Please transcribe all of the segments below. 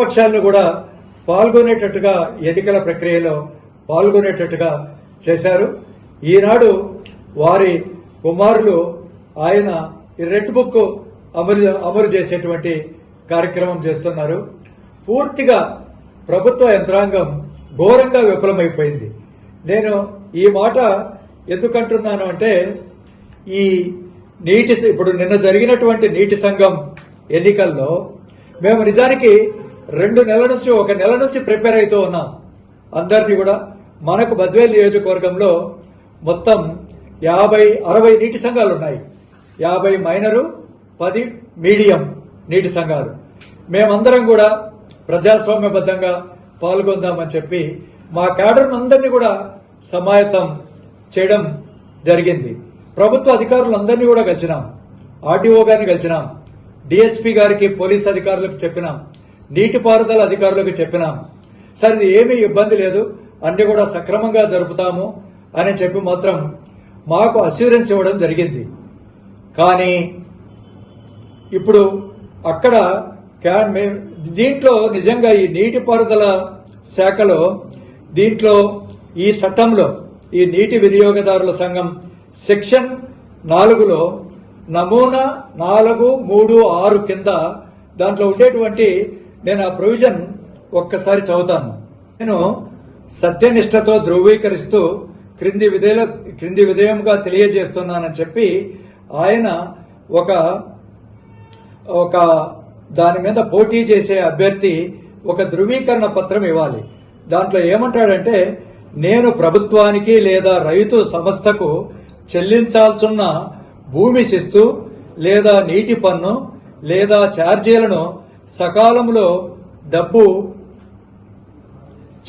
పక్షాలను కూడా పాల్గొనేటట్టుగా ఎన్నికల ప్రక్రియలో పాల్గొనేటట్టుగా చేశారు. ఈనాడు వారి కుమారులు ఆయన రెడ్ బుక్ అమలు అమలు చేసేటువంటి కార్యక్రమం చేస్తున్నారు. పూర్తిగా ప్రభుత్వ యంత్రాంగం ఘోరంగా విఫలమైపోయింది. నేను ఈ మాట ఎందుకంటున్నాను అంటే ఈ నీటి ఇప్పుడు నిన్న జరిగినటువంటి నీటి సంఘం ఎన్నికల్లో మేము నిజానికి రెండు నెలల నుంచి ఒక నెల నుంచి ప్రిపేర్ అవుతూ ఉన్నాం. అందరినీ కూడా మనకు బద్వేలు నియోజకవర్గంలో మొత్తం యాభై అరవై నీటి సంఘాలు ఉన్నాయి. యాభై మైనరు పది మీడియం నీటి సంఘాలు. మేమందరం కూడా ప్రజాస్వామ్యబద్ధంగా పాల్గొందామని చెప్పి మా క్యాడర్ అందరినీ కూడా సమాయత్తం చేయడం జరిగింది. ప్రభుత్వ అధికారులందరినీ కూడా కలిసినాం. ఆర్డీఓ గారిని కలిసినాం. డిఎస్పీ గారికి పోలీస్ అధికారులకు చెప్పినాం. నీటిపారుదల అధికారులకు చెప్పినాం. సరే ఇది ఏమీ ఇబ్బంది లేదు. అన్ని కూడా సక్రమంగా జరుపుతాము అని చెప్పి మాత్రం మాకు అస్యూరెన్స్ ఇవ్వడం జరిగింది. కానీ ఇప్పుడు అక్కడ క్యా- దీంట్లో నిజంగా ఈ నీటిపారుదల శాఖలో దీంట్లో ఈ చట్టంలో ఈ నీటి వినియోగదారుల సంఘం సెక్షన్ నాలుగులో నమూనా నాలుగు మూడు ఆరు కింద దాంట్లో ఉండేటువంటి నేను ఆ ప్రొవిజన్ ఒక్కసారి చదువుతాను. నేను సత్యనిష్టతో ధృవీకరిస్తూ క్రింది విధేయ క్రింది విధేయంగా తెలియజేస్తున్నానని చెప్పి ఆయన ఒక ఒక దాని మీద పోటీ చేసే అభ్యర్థి ఒక ధృవీకరణ పత్రం ఇవ్వాలి. దాంట్లో ఏమంటాడంటే నేను ప్రభుత్వానికి లేదా రైతు సంస్థకు చెల్లించాల్సిన భూమి శిస్తు లేదా నీటి పన్ను లేదా ఛార్జీలను సకాలంలో డబ్బు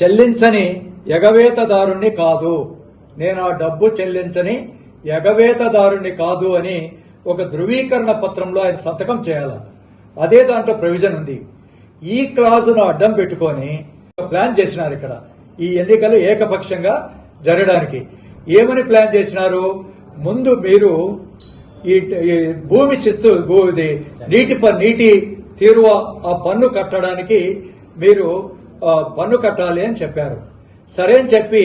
చెల్లించని ఎగవేతదారుణ్ణి కాదు. నేను ఆ డబ్బు చెల్లించని ఎగవేతదారుణ్ణి కాదు అని ఒక ధృవీకరణ పత్రంలో ఆయన సంతకం చేయాలి. అదే దాంట్లో ప్రొవిజన్ ఉంది. ఈ క్లాజును అడ్డం పెట్టుకొని ప్లాన్ చేసినారు ఇక్కడ. ఈ ఎన్నికలు ఏకపక్షంగా జరగడానికి. ఏమని ప్లాన్ చేసినారు? ముందు మీరు ఈ భూమి శిస్తు భూమిది నీటి ప- నీటి తీరువ ఆ పన్ను కట్టడానికి మీరు పన్ను కట్టాలి అని చెప్పారు. సరే అని చెప్పి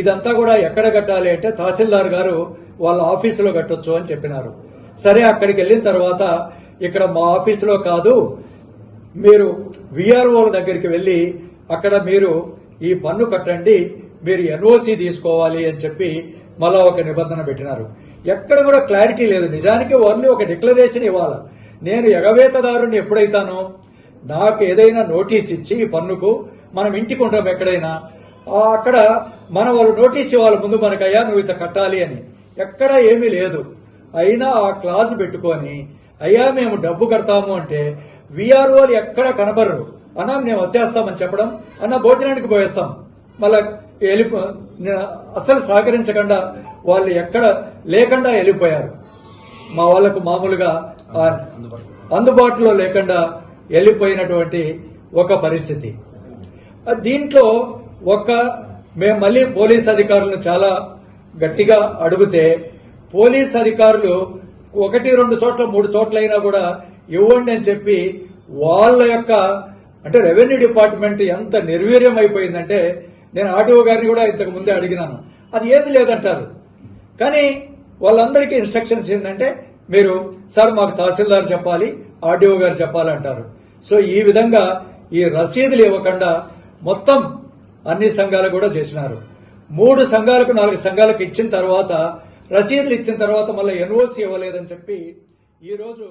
ఇదంతా కూడా ఎక్కడ కట్టాలి అంటే తహసీల్దార్ గారు వాళ్ళ ఆఫీసులో కట్టొచ్చు అని చెప్పినారు. సరే అక్కడికి వెళ్ళిన తర్వాత ఇక్కడ మా ఆఫీసులో కాదు మీరు విఆర్ఓల దగ్గరికి వెళ్ళి అక్కడ మీరు ఈ పన్ను కట్టండి మీరు ఎన్ఓసి తీసుకోవాలి అని చెప్పి మళ్ళా ఒక నిబంధన పెట్టినారు. ఎక్కడ కూడా క్లారిటీ లేదు. నిజానికి ఓన్లీ ఒక డిక్లరేషన్ ఇవ్వాలి? నేను ఎగవేతదారుని ఎప్పుడైతానో? నాకు ఏదైనా నోటీస్ ఇచ్చి ఈ పన్నుకు మనం ఇంటికి ఉంటాం ఎక్కడైనా? అక్కడ మన వాళ్ళు నోటీస్ ఇవ్వాలి ముందు మనకయ్యా నువ్వు ఇంత కట్టాలి అని. ఎక్కడ ఏమీ లేదు. అయినా ఆ క్లాజ్ పెట్టుకొని అయ్యా మేము డబ్బు కడతాము అంటే విఆర్ఓలు ఎక్కడ కనబడరు. అన్నా మేము వచ్చేస్తామని చెప్పడం అన్న భోజనానికి పోయేస్తాం. మళ్ళా వెళ్ళి అసలు సహకరించకుండా వాళ్ళు ఎక్కడ లేకుండా వెళ్ళిపోయారు. మా వాళ్ళకు మామూలుగా అందుబాటులో లేకుండా వెళ్ళిపోయినటువంటి ఒక పరిస్థితి. దీంట్లో ఒక మేము మళ్ళీ పోలీస్ అధికారులను చాలా గట్టిగా అడిగితే పోలీస్ అధికారులు ఒకటి రెండు చోట్ల మూడు చోట్ల అయినా కూడా ఇవ్వండి అని చెప్పి వాళ్ళ యొక్క అంటే రెవెన్యూ డిపార్ట్మెంట్ ఎంత నిర్వీర్యం అయిపోయిందంటే నేను ఆర్డీఓ గారిని కూడా ఇంతకు ముందే అడిగినాను. అది ఏమీ లేదంటారు. కానీ వాళ్ళందరికీ ఇన్స్ట్రక్షన్స్ ఏంటంటే మీరు సార్ మాకు తహసీల్దార్ చెప్పాలి ఆర్డీఓ గారు చెప్పాలి అంటారు. సో ఈ విధంగా ఈ రసీదులు ఇవ్వకుండా మొత్తం అన్ని సంఘాలు కూడా చేసినారు. మూడు సంఘాలకు నాలుగు సంఘాలకు ఇచ్చిన తర్వాత రసీదులు ఇచ్చిన తర్వాత మళ్ళీ ఎన్ఓసి ఇవ్వలేదని చెప్పి ఈరోజు